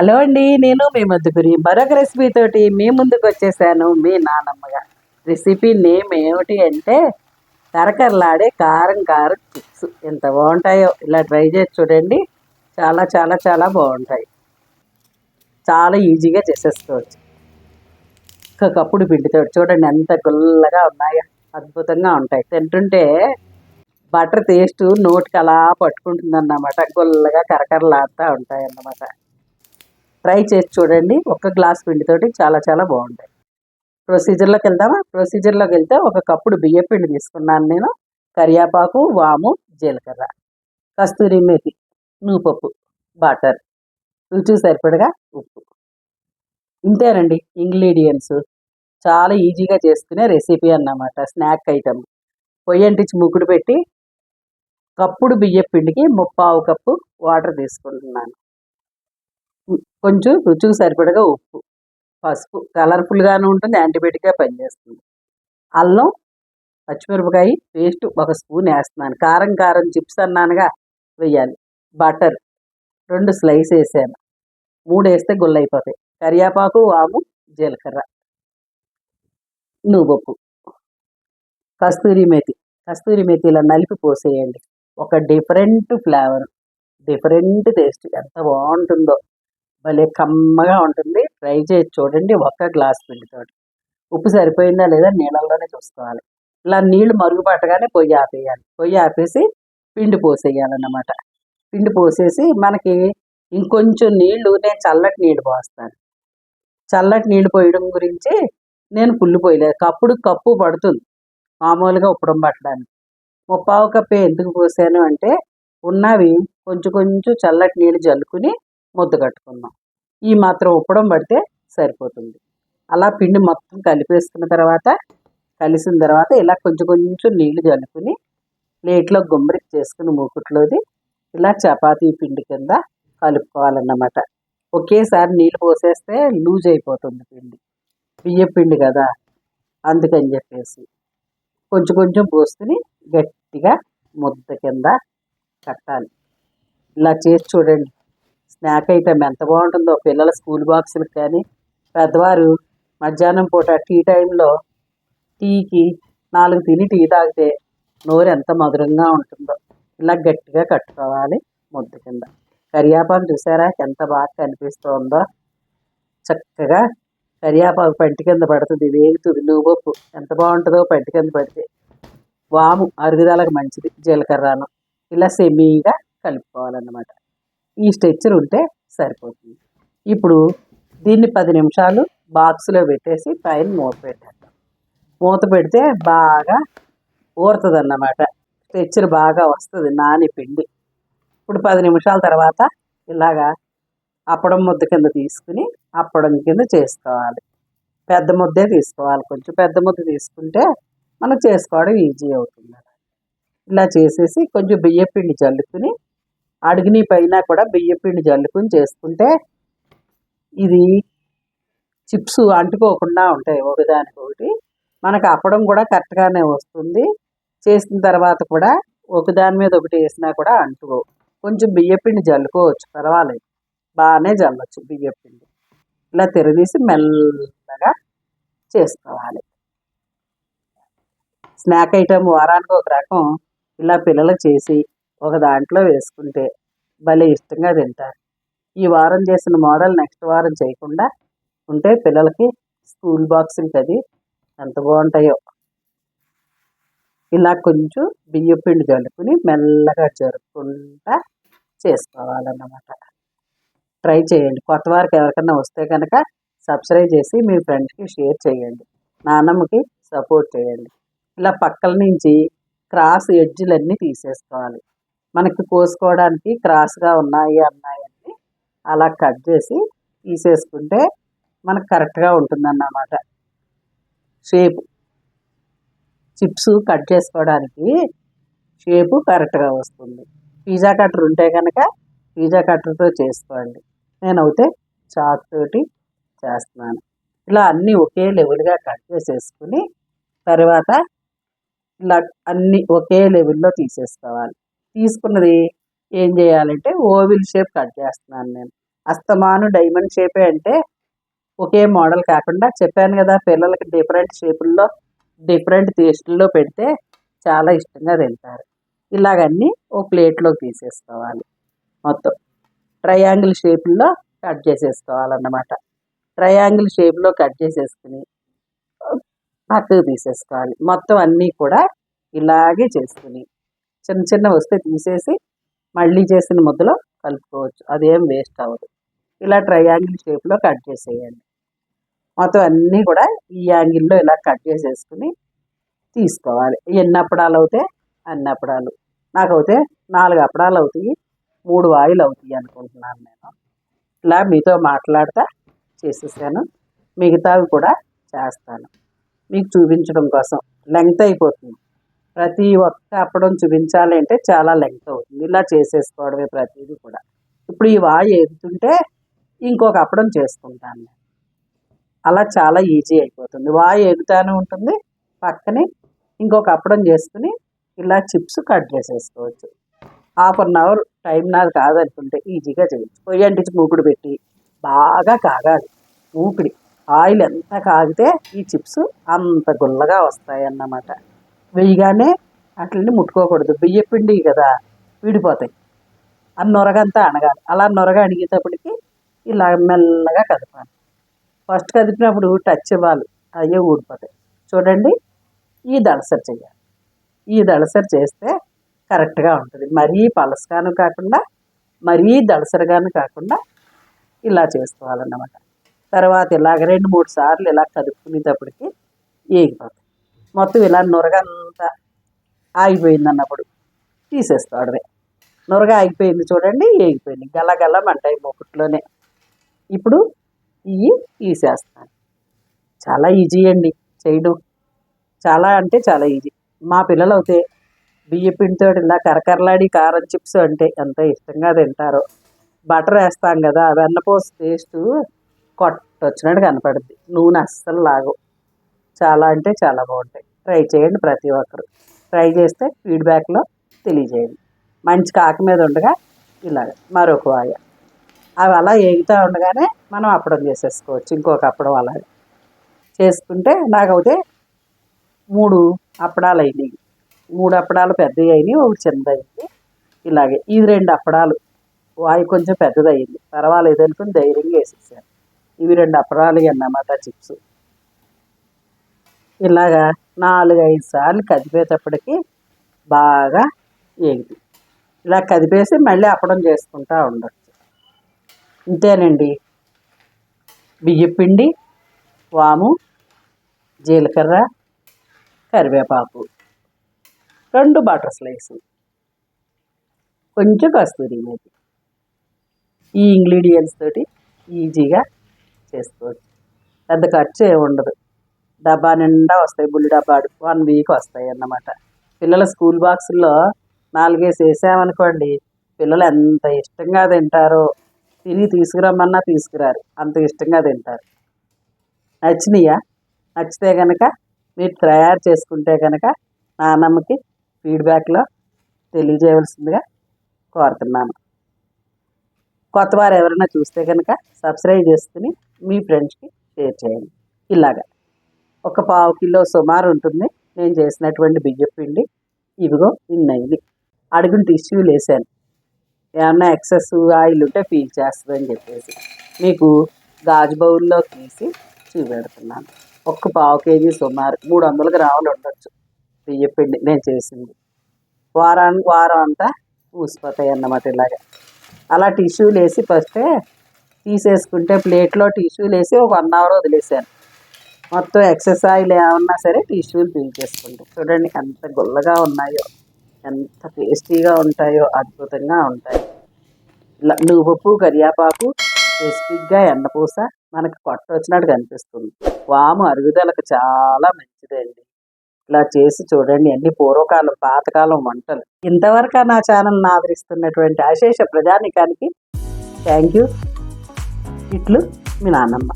Hello అండి నేను మీ మధ్యగురి మరొక రెసిపీ తోటి మీ ముందుకు వచ్చేసాను మీ నానమ్మగా. రెసిపీ నేమ్ ఏమిటి అంటే కరకరలాడే కారం కారం చిప్స్. ఎంత బాగుంటాయో ఇలా ట్రై చేసి చూడండి. చాలా చాలా చాలా బాగుంటాయి. చాలా ఈజీగా చేసేసుకోవచ్చు. ఒక కప్పుడు పిండితో చూడండి ఎంత గుల్లగా ఉన్నాయో. అద్భుతంగా ఉంటాయి. తింటుంటే బటర్ టేస్ట్ నోటికి అలా పట్టుకుంటుంది అన్నమాట గుల్లగా కరకరలాడుతూ ఉంటాయి అన్నమాట ట్రై చేసి చూడండి. ఒక గ్లాస్ పిండితోటి చాలా చాలా బాగుంటాయి. ప్రొసీజర్లోకి వెళ్దామా? ప్రొసీజర్లోకి వెళ్తే ఒక కప్పుడు బియ్య పిండి తీసుకున్నాను నేను. కరియాపాకు వాము జీలకర్ర. కస్తూరి మేతి నూపప్పు బటర్ రుచి సరిపడగా ఉప్పు. ఇంతేనండి ఇంగ్రీడియంట్స్. చాలా ఈజీగా చేసుకునే రెసిపీ అన్నమాట స్నాక్ ఐటమ్ పొయ్యి అంటించి ముగ్గుడు పెట్టి కప్పుడు బియ్య పిండికి ముప్పావు కప్పు వాటర్ తీసుకుంటున్నాను. కొంచెం రుచికి సరిపడగా ఉప్పు పసుపు కలర్ఫుల్గానే ఉంటుంది యాంటీబయాటిక్గా పనిచేస్తుంది. అల్లం పచ్చిమిరపకాయ పేస్ట్ ఒక స్పూన్ వేస్తున్నాను. కారం కారం చిప్స్ అన్నానుగా వేయాలి. బటర్ రెండు స్లైస్ వేసాను. మూడు వేస్తే గుల్ల అయిపోతాయి. కరివేపాకు వాము జీలకర్ర నువ్వొప్పు కస్తూరి మేతి. కస్తూరి మేతి ఇలా నలిపి పోసేయండి. ఒక డిఫరెంట్ ఫ్లేవర్ డిఫరెంట్ టేస్ట్ ఎంత బాగుంటుందో. భలే కమ్మగా ఉంటుంది. ట్రై చేసి చూడండి. ఒక్క గ్లాస్ పిండితోటి ఉప్పు సరిపోయిందా లేదా నీళ్ళల్లోనే చూసుకోవాలి. ఇలా నీళ్ళు మరుగుపట్టగానే పొయ్యి ఆపేయాలి. పొయ్యి ఆపేసి పిండి పోసేయాలన్నమాట. పిండి పోసేసి మనకి ఇంకొంచెం నీళ్ళు నేను చల్లటి నీళ్ళు పోస్తాను. చల్లటి నీళ్ళు పోయడం గురించి నేను పుల్లు పోయలేదు. కప్పుడు కప్పు పడుతుంది. మామూలుగా ఉప్పడం పట్టడానికి. ముప్పావు కప్పే ఎందుకు పోసాను అంటే ఉన్నవి కొంచెం కొంచెం చల్లటి నీళ్ళు జల్లుకుని ముద్ద కట్టుకుందాం ఈ మాత్రం ఉప్పడం పడితే సరిపోతుంది. అలా పిండి మొత్తం కలిపేసుకున్న తర్వాత కలిసిన తర్వాత ఇలా కొంచెం కొంచెం నీళ్ళు జల్లుకుని ప్లేట్లో గుమ్మరికి చేసుకుని మూకుట్లోది ఇలా చపాతీ పిండి కింద కలుపుకోవాలన్నమాట. ఒకేసారి నీళ్ళు పోసేస్తే లూజ్ అయిపోతుంది పిండి. బియ్య పిండి కదా అందుకని చెప్పేసి కొంచెం కొంచెం పోసుకుని గట్టిగా ముద్ద కింద కట్టాలి. ఇలా చేసి చూడండి. స్నాక్ ఐటమ్ ఎంత బాగుంటుందో పిల్లల స్కూల్ బాక్సులకు కానీ పెద్దవారు మధ్యాహ్నం పూట టీ టైంలో టీకి నాలుగు తిని టీ తాగితే నోరు ఎంత మధురంగా ఉంటుందో. ఇలా గట్టిగా కట్టుకోవాలి ముద్ద కింద. కరియాపాకు చూసారా? ఎంత బాగా కనిపిస్తుందో. చక్కగా కరియాపాకు పంటి కింద పడుతుంది. వేగుతుంది నువ్వు ఎంత బాగుంటుందో పంటి కింద పడితే. వాము అరుగుదలకు మంచిది. జీలకర్రను. ఇలా సెమీగా కలుపుకోవాలన్నమాట. ఈ స్ట్రెచ్చర్ ఉంటే సరిపోతుంది. ఇప్పుడు దీన్ని పది నిమిషాలు బాక్స్లో పెట్టేసి పైన మూత పెట్టేద్దాం. మూత పెడితే బాగా ఊరుతుంది అన్నమాట స్ట్రెచ్చర్ బాగా వస్తుంది నాని పిండి. ఇప్పుడు పది నిమిషాల తర్వాత ఇలాగా అప్పడం ముద్ద కింద తీసుకుని అప్పడం కింద చేసుకోవాలి. పెద్ద ముద్దే తీసుకోవాలి. కొంచెం పెద్ద ముద్ద తీసుకుంటే మనకు చేసుకోవడం ఈజీ అవుతుంది ఇలా చేసేసి కొంచెం బియ్యపిండి చల్లుకుని అడుగుని పైన కూడా బియ్యపిండి జల్లుకుని చేసుకుంటే ఇది చిప్స్ అంటుకోకుండా ఉంటాయి ఒకదానికొకటి మనకు అప్పడం కూడా కరెక్ట్గానే వస్తుంది. చేసిన తర్వాత కూడా ఒకదాని మీద ఒకటి వేసినా కూడా అంటుకో. కొంచెం బియ్యపిండి జల్లుకోవచ్చు పర్వాలేదు. బాగానే జల్లొచ్చు బియ్యపిండి ఇలా తిరగదీసి మెల్లగా చేసుకోవాలి. స్నాక్ ఐటమ్ వారానికి ఒక రకం ఇలా పిల్లలకు చేసి ఒక దాంట్లో వేసుకుంటే భలే ఇష్టంగా తింటారు. ఈ వారం చేసిన మోడల్ నెక్స్ట్ వారం చేయకుండా ఉంటే పిల్లలకి స్కూల్ బాక్సులకి అది ఎంత బాగుంటాయో. ఇలా కొంచెం బియ్య పిండి జల్లుకుని మెల్లగా జరుపుకుంటా చేసుకోవాలన్నమాట. ట్రై చేయండి. కొత్త వారికి ఎవరికైనా వస్తే కనుక సబ్స్క్రైబ్ చేసి మీ ఫ్రెండ్స్కి షేర్ చేయండి. నాన్నమ్మకి సపోర్ట్ చేయండి. ఇలా పక్కల నుంచి క్రాస్ ఎడ్జ్లన్నీ తీసేసుకోవాలి. మనకి కోసుకోవడానికి క్రాస్గా ఉన్నాయి అన్నాయని అలా కట్ చేసి తీసేసుకుంటే మనకు కరెక్ట్గా ఉంటుందన్నమాట. షేప్. చిప్స్ కట్ చేసుకోవడానికి షేపు కరెక్ట్గా వస్తుంది. పిజ్జా కట్టర్ ఉంటే కనుక పిజ్జా కట్టర్తో చేసుకోండి. నేనైతే చాక్ తోటి చేస్తున్నాను. ఇలా అన్నీ ఒకే లెవెల్గా కట్ చేసేసుకుని తర్వాత ఇలా అన్నీ ఒకే లెవెల్లో తీసేసుకోవాలి. తీసుకున్నది ఏం చేయాలంటే ఓవిల్ షేప్ కట్ చేస్తున్నాను నేను. అస్తమాను డైమండ్ షేపే అంటే ఒకే మోడల్ కాకుండా చెప్పాను కదా పిల్లలకి డిఫరెంట్ షేపుల్లో డిఫరెంట్ టేస్టుల్లో పెడితే చాలా ఇష్టంగా తింటారు. ఇలాగన్నీ ఓ ప్లేట్లోకి తీసేసుకోవాలి. మొత్తం ట్రయాంగిల్ షేపుల్లో కట్ చేసేసుకోవాలన్నమాట. ట్రయాంగిల్ షేప్లో కట్ చేసేసుకుని పక్కకు తీసేసుకోవాలి. మొత్తం అన్నీ కూడా ఇలాగే చేసుకుని చిన్న చిన్న వస్తే తీసేసి మళ్ళీ చేసిన ముద్దలో కలుపుకోవచ్చు. అదేం వేస్ట్ అవ్వదు. ఇలా ట్రయాంగిల్ షేప్లో కట్ చేసేయండి. మొత్తం అన్నీ కూడా ఈ యాంగిల్లో ఇలా కట్ చేసేసుకుని తీసుకోవాలి. ఎన్ని అప్పడాలు అవుతాయి? అన్ని అప్పడాలు. నాకు నాలుగు అప్పడాలు అవుతాయి. మూడు వాయిలు అవుతాయి అనుకుంటున్నాను నేను. ఇలా మీతో మాట్లాడతా చేసేసాను. మిగతావి కూడా చేస్తాను. మీకు చూపించడం కోసం. లెంగ్త్ అయిపోతుంది. ప్రతి ఒక్క అప్పడం చూపించాలి అంటే చాలా లెంగ్త్ అవుతుంది ఇలా చేసేసుకోవడమే ప్రతిదీ కూడా. ఇప్పుడు ఈ వాయి ఎగుతుంటే ఇంకొక అప్పడం చేసుకుంటాను. నేను అలా చాలా ఈజీ అయిపోతుంది. వాయి ఎగుతానే ఉంటుంది. పక్కనే ఇంకొక అప్పడం చేసుకుని ఇలా చిప్స్ కట్ చేసేసుకోవచ్చు. హాఫ్ అన్ అవర్ టైం నాది కాదనుకుంటే ఈజీగా చేయొచ్చు. పొయ్యి అంటించి మూకుడు పెట్టి బాగా కాగాలి. మూకుడి. ఆయిల్ ఎంత కాగితే ఈ చిప్స్ అంత గుల్లగా వస్తాయి అన్నమాట వేయగానే అట్లని ముట్టుకోకూడదు. బియ్య పిండి కదా విడిపోతాయి. ఆ నొరగంతా అణగాలి. అలా నొరగ అణిగేటప్పటికి ఇలా మెల్లగా కదపాలి. ఫస్ట్ కదిపినప్పుడు టచ్ ఇవ్వాలి. అయ్యే ఊడిపోతాయి. చూడండి ఈ దళసరి చేయాలి ఈ దళసరి చేస్తే కరెక్ట్గా ఉంటుంది. మరీ పలసగాను కాకుండా మరీ దళసరిగాను కాకుండా ఇలా చేసుకోవాలన్నమాట. తర్వాత ఇలాగ రెండు మూడు సార్లు ఇలా కదుపుకునేటప్పటికి ఏగిపోతాయి. మొత్తం ఇలా నురగంతా ఆగిపోయింది అన్నప్పుడు తీసేస్తాడమే నురగ ఆగిపోయింది చూడండి ఏగిపోయింది. గలగల మంటాయి మొక్కట్లోనే ఇప్పుడు ఇవి తీసేస్తాను. చాలా ఈజీ అండి చేయడం. చాలా అంటే చాలా ఈజీ. మా పిల్లలు అయితే బియ్య పిండితో ఇలా కరకరలాడి కారం చిప్స్ అంటే ఎంత ఇష్టంగా తింటారో. బటర్ వేస్తాం కదా వెన్నపోసు టేస్ట్ కొట్టొచ్చినట్టు కనపడుద్ది. నూనె అస్సలు లాగవు. చాలా అంటే చాలా బాగుంటాయి. ట్రై చేయండి ప్రతి ఒక్కరు. ట్రై చేస్తే ఫీడ్బ్యాక్లో తెలియజేయండి. మంచి కాకి మీద ఉండగా ఇలాగ మరొక వాయ అవి అలా ఏగుతూ ఉండగానే మనం అప్పడం చేసేసుకోవచ్చు. ఇంకొక అప్పడం అలాగే. చేసుకుంటే నాకైతే మూడు అప్పడాలు అయినాయి. మూడు అప్పడాలు పెద్దవి అయినాయి ఒకటి చిన్నది అయింది. ఇలాగే ఇది రెండు అప్పడాలు వాయి కొంచెం పెద్దది అయింది పర్వాలేదు అనుకుని ధైర్యంగా వేసేసాను. ఇవి రెండు అప్పడాలు అన్నమాట చిప్స్. ఇలాగా నాలుగు ఐదు సార్లు కదిపేటప్పటికి బాగా ఏగి ఇలా కదిపేసి మళ్ళీ అప్పడం చేసుకుంటూ ఉండొచ్చు. ఇంతేనండి. బియ్యపిండి వాము జీలకర్ర కరివేపాకు. రెండు బటర్ స్లైస్. కొంచెం కస్తూరి మేతి. ఈ ఇంగ్రీడియంట్స్ తోటి ఈజీగా చేసుకోవచ్చు. పెద్ద ఖర్చు ఏమి ఉండదు డబ్బా నిండా వస్తాయి బుల్లి డబ్బాడు వన్ వీక్ వస్తాయి అన్నమాట. పిల్లల స్కూల్ బాక్సుల్లో నాలుగేసి వేసామనుకోండి పిల్లలు ఎంత ఇష్టంగా తింటారో తిని తీసుకురమ్మన్నా తీసుకురారు అంత ఇష్టంగా తింటారు. నచ్చినాయా? నచ్చితే కనుక మీరు తయారు చేసుకుంటే కనుక నాన్నమ్మకి ఫీడ్బ్యాక్లో తెలియజేయవలసిందిగా కోరుతున్నాను. కొత్త వారు ఎవరైనా చూస్తే కనుక సబ్స్క్రైబ్ చేసుకుని మీ ఫ్రెండ్స్కి షేర్ చేయండి. ఇలాగా. ఒక పావు కిలో సుమారు ఉంటుంది. నేను చేసినటువంటి బియ్యం పిండి. ఇవిగో ఇన్నయ్యి అడుగుని టిష్యూలు వేసాను ఏమన్నా ఎక్సెస్ ఆయిల్ ఉంటే ఫీల్ చేస్తుందని చెప్పేసి మీకు గాజు బౌల్లో తీసి చూపెడుతున్నాను. ఒక్క పావు కేజీ సుమారు మూడు వందల గ్రాములు ఉండొచ్చు బియ్యం పిండి నేను చేసింది. వారానికి వారం అంతా ఊసిపోతాయి అన్నమాట ఇలాగ. అలా టిష్యూలు వేసి ఫస్టే తీసేసుకుంటే ప్లేట్లో టిష్యూలు వేసి ఒక వన్ అవర్ వదిలేసాను మొత్తం ఎక్సెస్ ఆయిల్ ఏమన్నా సరే టిష్యూలు పీల్ చేసుకుంటాం. చూడండి ఎంత గుల్లగా ఉన్నాయో ఎంత టేస్టీగా ఉంటాయో అద్భుతంగా ఉంటాయి. ఇలా నువ్వుప్పు కరియాపాకు స్పెసిఫిక్గా ఎండపూస మనకు కొట్ట వచ్చినట్టు కనిపిస్తుంది. వాము అరుగుదలకు చాలా మంచిదండి. ఇలా చేసి చూడండి అన్ని పూర్వకాలం పాతకాలం వంటలు. ఇంతవరకు నా ఛానల్ని ఆదరిస్తున్నటువంటి అశేష ప్రజానికానికి థ్యాంక్ యూ ఇట్లు మీ నాన్నమ్మ.